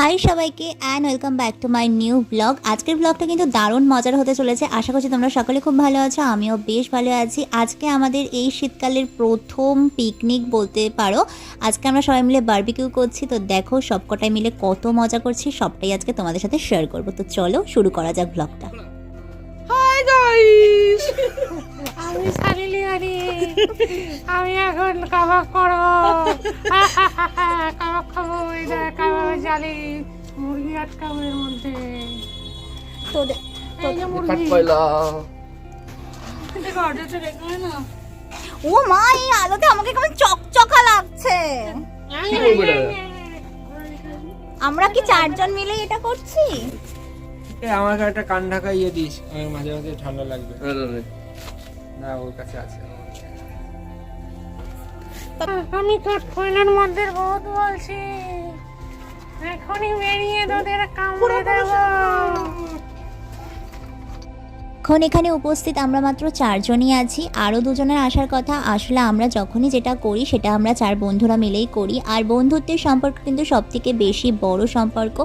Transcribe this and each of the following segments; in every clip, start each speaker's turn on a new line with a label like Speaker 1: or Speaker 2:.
Speaker 1: High সবাইকে and welcome back to my new blog আজকের ব্লগটা কিন্তু দারুণ মজার হতে চলেছে। আশা করছি তোমরা সকলে খুব ভালো আছো আমিও বেশ ভালো আছি। আজকে আমাদের এই শীতকালের প্রথম পিকনিক বলতে পারো। আজকে আমরা সবাই মিলে বারবিকিউ করছি। তো দেখো সবকটাই মিলে কত মজা করছি সবটাই আজকে তোমাদের সাথে শেয়ার করব। তো চলো শুরু করা যাক ব্লগটা
Speaker 2: হাই গাইস আমি আনি আমি এখন কাবাব করব। কাবাব খাব এই জালি মুরগি আটকাবো এর মধ্যে
Speaker 1: ও মা এই আলোতে আমাকে কেমন চকচকা লাগছে। আমরা কি চারজন মিলে এটা করছি?
Speaker 3: আমাকে একটা কান ঢাকা ইয়ে দিস মাঝে মাঝে ঠান্ডা লাগবে। না ওর কাছে আছে।
Speaker 2: আমি কাঠকয়লার মধ্যে বহুত বলছি। এখনই বেরিয়ে তোদের কামড়ে দেবো।
Speaker 1: এখন এখানে উপস্থিত আমরা মাত্র চারজনই আছি আরও দুজনের আসার কথা। আসলে আমরা যখনই যেটা করি সেটা আমরা চার বন্ধুরা মিলেই করি। আর বন্ধুত্বের সম্পর্ক কিন্তু সবথেকে বেশি বড় সম্পর্ক।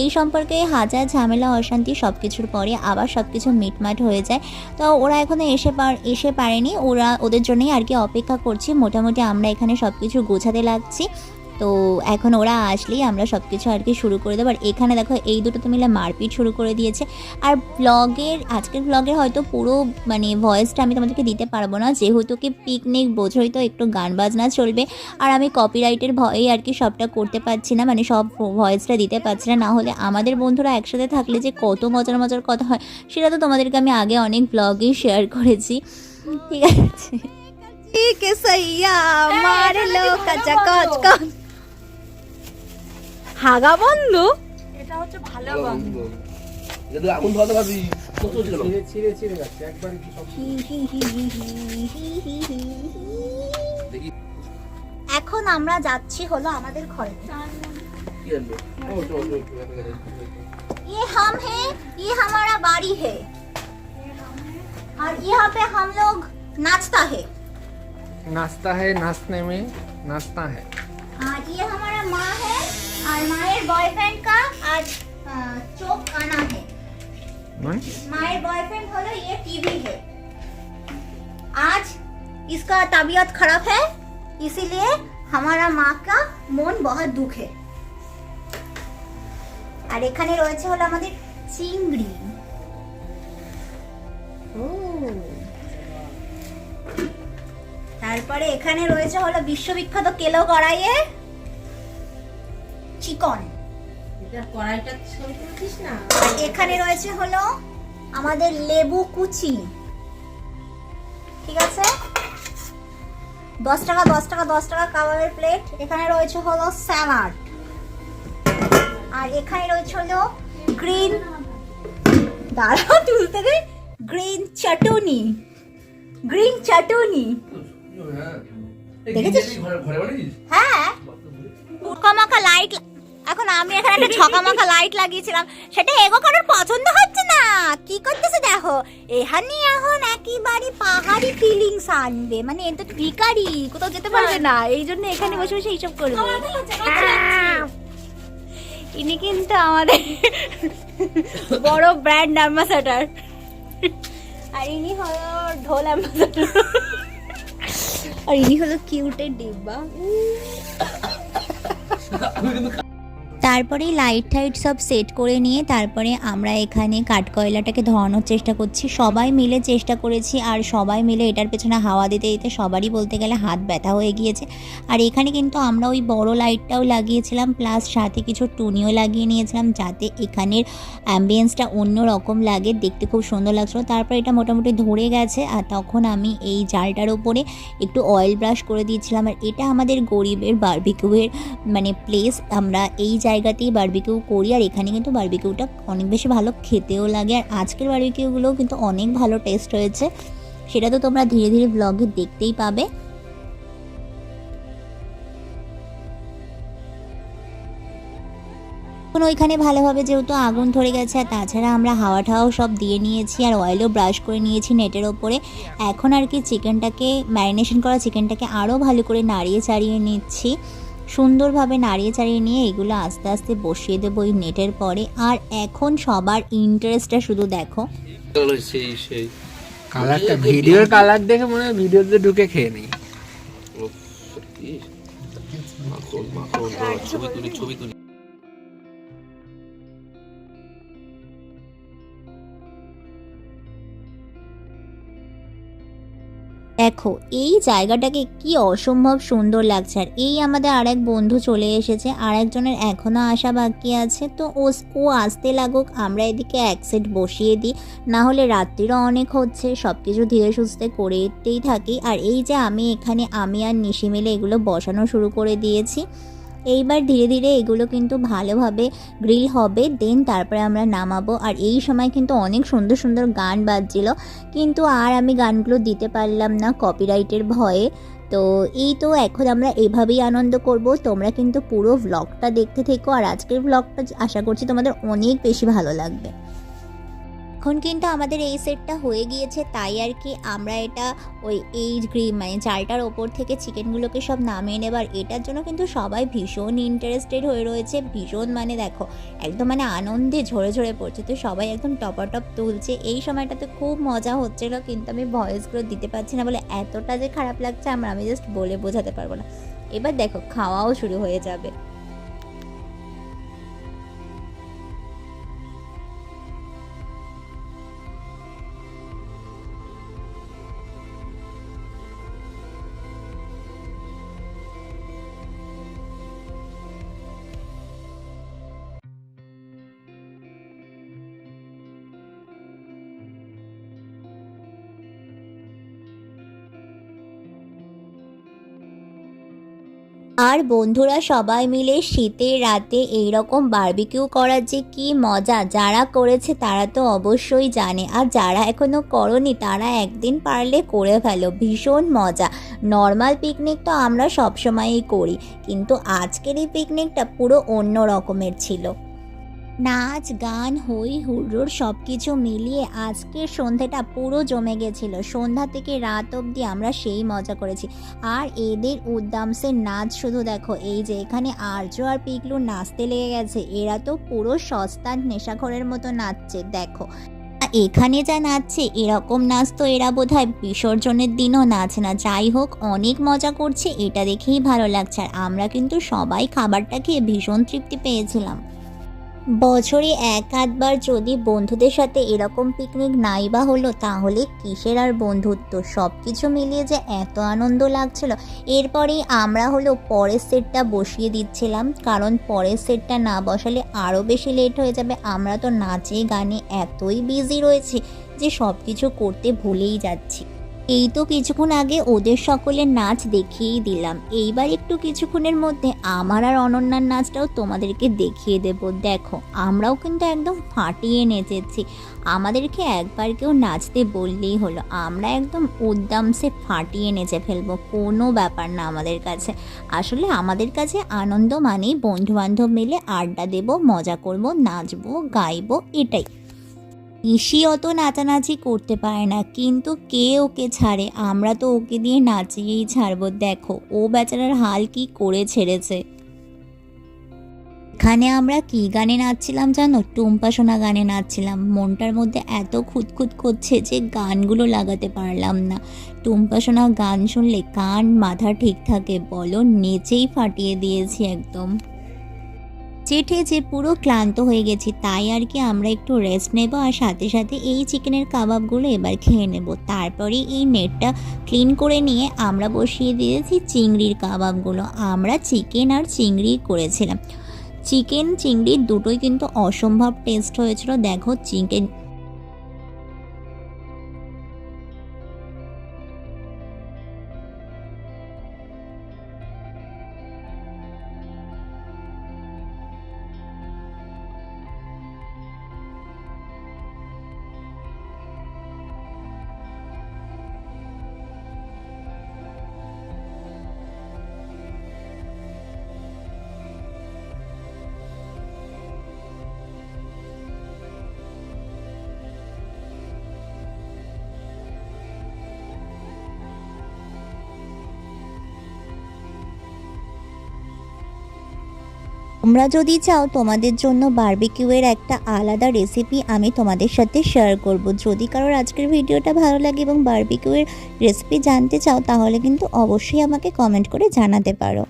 Speaker 1: এই সম্পর্কে হাজার ঝামেলা অশান্তি সব কিছুর পরে আবার সব কিছু মিটমাট হয়ে যায়। তো ওরা এখনও এসে পার এসে পারেনি। ওরা ওদের জন্যই আর কি অপেক্ষা করছি। মোটামুটি আমরা এখানে সব কিছু গোছাতে লাগছি। তো এখন ওরা আসলেই আমরা সব কিছু আর কি শুরু করে দেবো। আর এখানে দেখো এই দুটো তো মিলে মারপিট শুরু করে দিয়েছে। আর ব্লগের আজকের ব্লগের হয়তো পুরো মানে ভয়েসটা আমি তোমাদেরকে দিতে পারব না। যেহেতু কি পিকনিক বোঝোই তো একটু গান বাজনা চলবে। আর আমি কপিরাইটের ভয়ে আর কি সবটা করতে পারছি না। মানে সব ভয়েসটা দিতে পারছি না। না হলে আমাদের বন্ধুরা একসাথে থাকলে যে কত মজার মজার কথা হয় সেটা তো তোমাদেরকে আমি আগে অনেক ব্লগেই শেয়ার করেছি। ঠিক আছে? ঠিক সইয়া মারলো কাঁচা কচ কচ হাগা বন্ধ এটা হচ্ছে ভালো বন্ধ
Speaker 4: যদি আগুন ধরাতে পারবি কত ছিল
Speaker 3: ছিঁড়ে ছিঁড়ে ছিঁড়ে যাচ্ছে একবার কি সব
Speaker 4: দেখি
Speaker 1: এখন আমরা যাচ্ছি হলো আমাদের ঘরে
Speaker 4: কি আনবে ও চল চল চল, দেখা গেছে।
Speaker 1: ये हम हैं ये हमारा बाड़ी है और यहाँ पे हम लोग नाचता है
Speaker 3: नाश्ता है नाचने में नाचता है
Speaker 1: और ये हमारा माँ है और मायर बॉयफ्रेंड का आज चौक आना है मायर बॉयफ्रेंड बोलो ये टीवी है आज इसका तबीयत खराब है इसीलिए हमारा माँ का মন বহুত দুঃখে আর এখানে রয়েছে হলো আমাদের চিংড়ি ও তারপরে এখানে রয়েছে হলো বিশ্ববিখ্যাত কেলো কড়াইয়ে চিকন। আর এখানে রয়েছে হলো আমাদের লেবু কুচি। ঠিক আছে? দশ টাকা দশ টাকা দশ টাকা কাবাবের প্লেট এখানে রয়েছে হলো স্যালাড আর এখানে রয়েছে হলো গ্রিন দাঁড়াও তুলতে দে। গ্রিন চাটুনি গ্রিন চাটুনি
Speaker 4: হ্যাঁ
Speaker 1: দেখেছিস? হ্যাঁ। ছকামাকা লাইট এখন আমি এখানে একটা ছকামাকা লাইট লাগিয়েছিলাম। সেটা এগো কারোর পছন্দ হচ্ছে না। কি করতেছে দেখো? এখানে এখন একেবারে পাহাড়ি ফিলিংস আনবে। মানে এটা তো ভিকারি কোথাও যেতে পারবে না। এই জন্য এখানে বসে বসে এইসব করবে। ইনি কিন্তু আমাদের বড় ব্র্যান্ড অ্যাম্বাসাডার আর ইনি হলো ঢোল অ্যাম্বাসাডার আর ইনি হলো কিউটের ডিব্বা। তারপরে লাইট টাইট সব সেট করে নিয়ে তারপরে আমরা এখানে কাঠকয়লাটাকে ধরানোর চেষ্টা করছি। সবাই মিলে চেষ্টা করেছি আর সবাই মিলে এটার পেছনে হাওয়া দিতে দিতে সবারই বলতে গেলে হাত ব্যথা হয়ে গিয়েছে। আর এখানে কিন্তু আমরা ওই বড় লাইটটাও লাগিয়েছিলাম প্লাস সাথে কিছু টুনিও লাগিয়ে নিয়েছিলাম, যাতে এখানের অ্যাম্বিয়েন্সটা অন্য রকম লাগে, দেখতে খুব সুন্দর লাগছিল। তারপর এটা মোটামুটি ধরে গেছে আর তখন আমি এই জালটার ওপরে একটু অয়েল ব্রাশ করে দিয়েছিলাম। আর এটা আমাদের গরিবের বারবিকিউয়ের মানে প্লেস আমরা এই জায়গাতেই বারবিকিউ করি, আর এখানে কিন্তু বারবিকিউটা অনেক বেশি ভালো খেতেও লাগে। আর আজকের বারবিকিউগুলোও কিন্তু অনেক ভালো টেস্ট হয়েছে সেটা তো তোমরা ধীরে ধীরে ব্লগে দেখতেই পাবে। এখন ওইখানে ভালোভাবে যেহেতু আগুন ধরে গেছে, আর তাছাড়া আমরা হাওয়া ঠাওয়াও সব দিয়ে নিয়েছি, আর অয়েলও ব্রাশ করে নিয়েছি নেটের ওপরে। এখন আর কি চিকেনটাকে ম্যারিনেশন করা চিকেনটাকে আরও ভালো করে নাড়িয়ে চাড়িয়ে নিচ্ছি। সুন্দরভাবে নাড়িয়ে চাড়িয়ে নিয়ে এগুলো আস্তে আস্তে বসিয়ে দেবো ওই নেটের পরে। আর এখন সবার ইন্টারেস্টটা শুধু দেখো।
Speaker 4: চলো সেই সেই।
Speaker 3: কালারটা ভিডিওর কালার দেখে মনে হয় ভিডিওতে ঢুকে খেয়ে নেই।
Speaker 4: ছবি তুলি ছবি তুলি।
Speaker 1: দেখো, এই জায়গাটাকে কি অসম্ভব সুন্দর লাগছে। আর এই আমাদের আরেক বন্ধু চলে এসেছে আর একজনের এখনও আসা বাকি আছে। তো ও ও আসতে লাগুক, আমরা এদিকে এক সেট বসিয়ে দিই। না হলে রাত্রিরও অনেক হচ্ছে সব কিছু ধীরে সুস্থে করেতেই থাকি। আর এই যে আমি এখানে, আমি আর নিশি মিলে এগুলো বসানো শুরু করে দিয়েছি। এইবার ধীরে ধীরে এগুলো কিন্তু ভালোভাবে গ্রিল হবে, দেন তারপরে আমরা নামাবো। আর এই সময় কিন্তু অনেক সুন্দর সুন্দর গান বাজছিল, কিন্তু আর আমি গানগুলো দিতে পারলাম না কপিরাইটের ভয়ে। তো এই তো এখন আমরা এভাবেই আনন্দ করব। তোমরা কিন্তু পুরো ভ্লগটা দেখতে থেকো। আর আজকের ভ্লগটা আশা করছি তোমাদের অনেক বেশি ভালো লাগবে। এখন কিন্তু আমাদের এই সেটটা হয়ে গিয়েছে, তাই আর কি আমরা এটা ওই এই গ্রিম মানে চালটার ওপর থেকে চিকেনগুলোকে সব নামিয়ে নেবার। এটার জন্য কিন্তু সবাই ভীষণ ইন্টারেস্টেড হয়ে রয়েছে, ভীষণ মানে দেখো, একদম মানে আনন্দে ঝরে ঝরে পড়ছে। তো সবাই একদম টপাটপ তুলছে। এই সময়টাতে খুব মজা হচ্ছিল, কিন্তু আমি ভয়েসগুলো দিতে পারছি না বলে এতটা যে খারাপ লাগছে, আমরা, আমি জাস্ট বলে বোঝাতে পারব না। এবার দেখো, খাওয়াও শুরু হয়ে যাবে। আর বন্ধুরা সবাই মিলে শীতের রাতে এই রকম বার্বিকিউ করার যে কি মজা যারা করেছে তারা তো অবশ্যই জানে। আর যারা এখনও করনি তারা একদিন পারলে করে ফেলো, ভীষণ মজা। নর্মাল পিকনিক তো আমরা সবসময়ই করি, কিন্তু আজকের এই পিকনিকটা পুরো অন্য রকমের ছিল। নাচ, গান হই হুড়োড় সব কিছু মিলিয়ে আজকের সন্ধ্যাটা পুরো জমে গেছিল। সন্ধ্যা থেকে রাত অবধি আমরা সেই মজা করেছি। আর এদের উদ্দামসে নাচ শুধু দেখো, এই যে এখানে আর্য আর পিকলু নাচতে লেগে গেছে। এরা তো পুরো সস্তার নেশাখরের মতো নাচছে, দেখো। এখানে যা নাচছে, এরকম নাচ তো এরা বোধ হয় বিসর্জনের দিনও নাচে না। যাই হোক, অনেক মজা করছে, এটা দেখেই ভালো লাগছে। আর আমরা কিন্তু সবাই খাবারটা খেয়ে ভীষণ তৃপ্তি পেয়েছিলাম। বছরে এক আধবার যদি বন্ধুদের সাথে এরকম পিকনিক নাই বা হলো, তাহলে কিসের আর বন্ধুত্ব? সব কিছু মিলিয়ে যে এত আনন্দ লাগছিল। এরপরেই আমরা হলো পরের সেটটা বসিয়ে দিচ্ছিলাম, কারণ পরের সেটটা না বসালে আরও বেশি লেট হয়ে যাবে। আমরা তো নাচে গানে এতই বিজি রয়েছি যে সব কিছু করতে ভুলেই যাচ্ছি। এই তো কিছুক্ষণ আগে ওদের সকলের নাচ দেখিয়েই দিলাম। এইবার একটু কিছুক্ষণের মধ্যে আমার আর অনন্যার নাচটাও তোমাদেরকে দেখিয়ে দেব। দেখো, আমরাও কিন্তু একদম ফাটিয়ে নেচেছি। আমাদেরকে একবার কেউ নাচতে বললেই হলো। আমরা একদম উদ্দামসে ফাটিয়ে নেচে ফেলব, কোনো ব্যাপার না আমাদের কাছে। আসলে আমাদের কাছে আনন্দ মানেই বন্ধু বান্ধব মিলে আড্ডা দেব, মজা করব, নাচবো, গাইবো, এটাই। ইসি অত নাচানাচি করতে পারে না, কিন্তু কে ওকে ছাড়ে? আমরা তো ওকে দিয়ে নাচিয়েই ছাড়বো। দেখো, ও বেচারার হাল কি করে ছেড়েছে। এখানে আমরা কি গানে নাচছিলাম জানো? টুম্পা সোনা গানে নাচছিলাম। মনটার মধ্যে এত খুঁতখুত করছে যে গানগুলো লাগাতে পারলাম না। টুম্পা সোনা গান শুনলে কান, মাথা ঠিক থাকে। বলো, নেচেই ফাটিয়ে দিয়েছি একদম। চেটে যে পুরো ক্লান্ত হয়ে গেছি, তাই আর কি আমরা একটু রেস্ট নেব আর সাথে সাথে এই চিকেনের কাবাবগুলো এবার খেয়ে নেব। তারপরে এই নেটটা ক্লিন করে নিয়ে আমরা বসিয়ে দিয়েছি চিংড়ির কাবাবগুলো। আমরা চিকেন আর চিংড়ি করেছিলাম। চিকেন চিংড়ির দুটোই কিন্তু অসম্ভব টেস্ট হয়েছিল। দেখো, চিকেন তোমরা যদি চাও তোমাদের জন্য বারবিকিউয়ের একটা আলাদা রেসিপি আমি তোমাদের সাথে শেয়ার করব। যদি কারোর আজকের ভিডিওটা ভালো লাগে এবং বারবিকিউয়ের রেসিপি জানতে চাও, তাহলে কিন্তু অবশ্যই আমাকে কমেন্ট করে জানাতে পারো।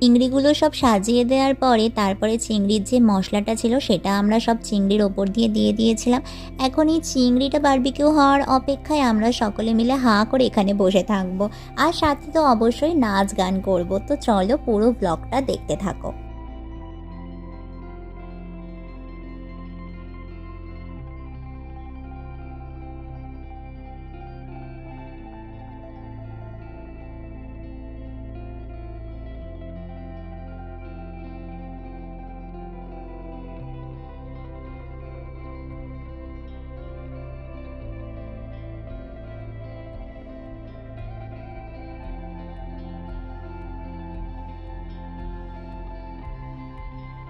Speaker 1: চিংড়িগুলো সব সাজিয়ে দেওয়ার পরে তারপরে চিংড়ির যে মশলাটা ছিল সেটা আমরা সব চিংড়ির ওপর দিয়ে দিয়ে দিয়েছিলাম। এখন এই চিংড়িটা বারবিকিউ হওয়ার অপেক্ষায় আমরা সকলে মিলে হাঁ করে এখানে বসে থাকব। আর সাথে তো অবশ্যই নাচ গান করব। তো চলো পুরো ব্লগটা দেখতে থাকো।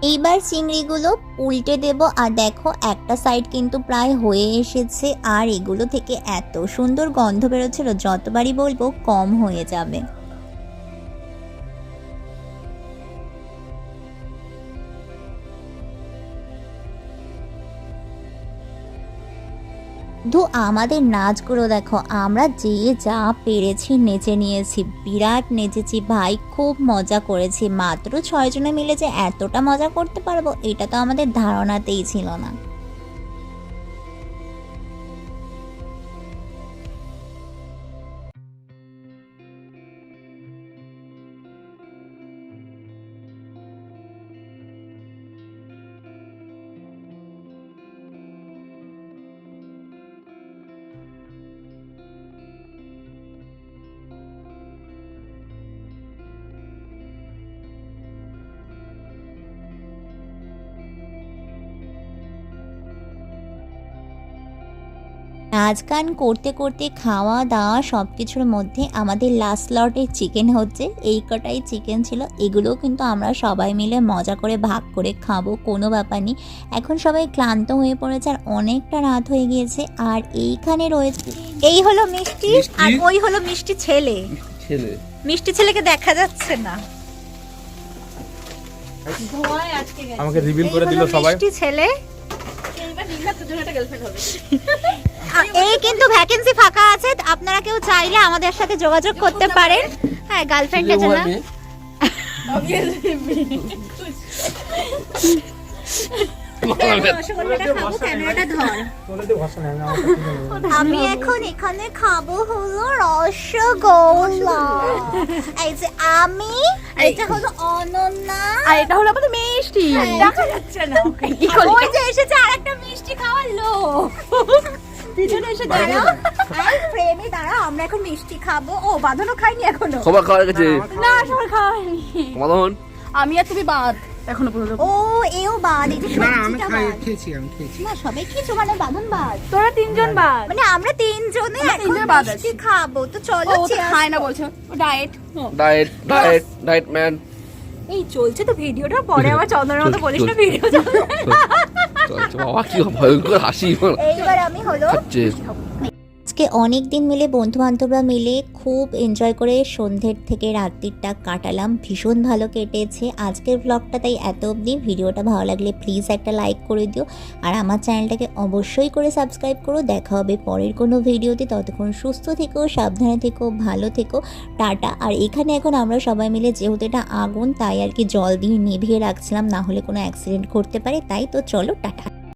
Speaker 1: এইবার চিংড়িগুলো উল্টে দেব। আর দেখো, একটা সাইড কিন্তু প্রায় হয়ে এসেছে। আর এগুলো থেকে এত সুন্দর গন্ধ বেরোচ্ছিল, যতবারই বলব কম হয়ে যাবে। শুধু আমাদের নাচগুলো দেখো, আমরা যে যা পেরেছি নেচে নিয়েছি, বিরাট নেচেছি, ভাই খুব মজা করেছি। মাত্র ছয়জনে মিলে যে এতটা মজা করতে পারব, এটা তো আমাদের ধারণাতেই ছিল না। নাচ গান করতে করতে খাওয়া দাওয়া সব কিছুর মধ্যে আমাদের লাস্ট লটে চিকেন হচ্ছে। এই কটাই চিকেন ছিল। এগুলোও কিন্তু আমরা সবাই মিলে মজা করে ভাগ করে খাব কোনো ব্যাপার নেই। এখন সবাই ক্লান্ত হয়ে পড়েছে আর অনেকটা রাত হয়ে গিয়েছে। আর এইখানে রয়েছে
Speaker 5: এই হলো মিষ্টি? আর ওই হলো মিষ্টি ছেলে।
Speaker 4: ছেলে।
Speaker 5: মিষ্টি ছেলেকে দেখা যাচ্ছে না।
Speaker 3: আমাকে রিভিল করে দিল সবাই।
Speaker 5: মিষ্টি ছেলে। আ- এই কিন্তু ভ্যাকেন্সি ফাঁকা আছে। আপনারা কেউ চাইলে আমাদের সাথে যোগাযোগ করতে পারেন। হ্যাঁ গার্লফ্রেন্ডের জন্য আমি এখন এখানে খাব হলো রসগোল্লা। এই যে আমি এটা হলো অনন্যা।
Speaker 2: আর এটা হলো আমাদের মিষ্টি।
Speaker 5: দেখা যাচ্ছে না ওই যে এসেছে আরেকটা মিষ্টি খাওয়ার লোক। পিছনে এসে দাঁড়াও। আর প্রেমে দাঁড়াও আমরা এখন মিষ্টি খাব। ও বাঁধানো খাইনি এখনও।
Speaker 4: সবার খাওয়া গেছে
Speaker 2: না সবার খাওয়া হয়নি।
Speaker 4: মাদন
Speaker 2: আমি আর তুমি বাদ। এখনও পর্যন্ত।
Speaker 5: ও এও বাদ এই যে
Speaker 3: না আমি খেয়েছি আমি খেয়েছি।
Speaker 5: না সবাই খেয়েছো মানে বাঁধন বাদ।
Speaker 2: তোরা তিনজন বাদ।
Speaker 5: মানে আমরা তিনজনে এখন মিষ্টি খাব। তো চলো
Speaker 2: ও খায় না বলছো। ও diet
Speaker 4: diet diet diet man
Speaker 5: এই চলছে তো ভিডিওটা পরে আবার চন্দনের মতো বলিস না ভিডিও
Speaker 4: চলছে। বাবা কি ভয়ঙ্কর হাসি
Speaker 5: এইবার আমি হলো
Speaker 4: খাচ্ছে
Speaker 1: আজকে অনেক দিন মিলে বন্ধু বান্ধবরা মিলে খুব এনজয় করে সন্ধ্যের থেকে রাত্রিটা কাটালাম। ভীষণ ভালো কেটেছে আজকের ব্লগটা তাই এত অবধি। ভিডিওটা ভালো লাগলে প্লিজ একটা লাইক করে দিও। আর আমার চ্যানেলটাকে অবশ্যই করে সাবস্ক্রাইব করো। দেখা হবে পরের কোনো ভিডিওতে। ততক্ষণ সুস্থ থেকো, সাবধানে থেকো, ভালো থেকো। টাটা। আর এখানে এখন আমরা সবাই মিলে, যেহেতু এটা আগুন, তাই আর কি জল দিয়ে নিভিয়ে রাখছিলাম, না হলে কোনো অ্যাক্সিডেন্ট করতে পারে। তাই তো চলো, টাটা।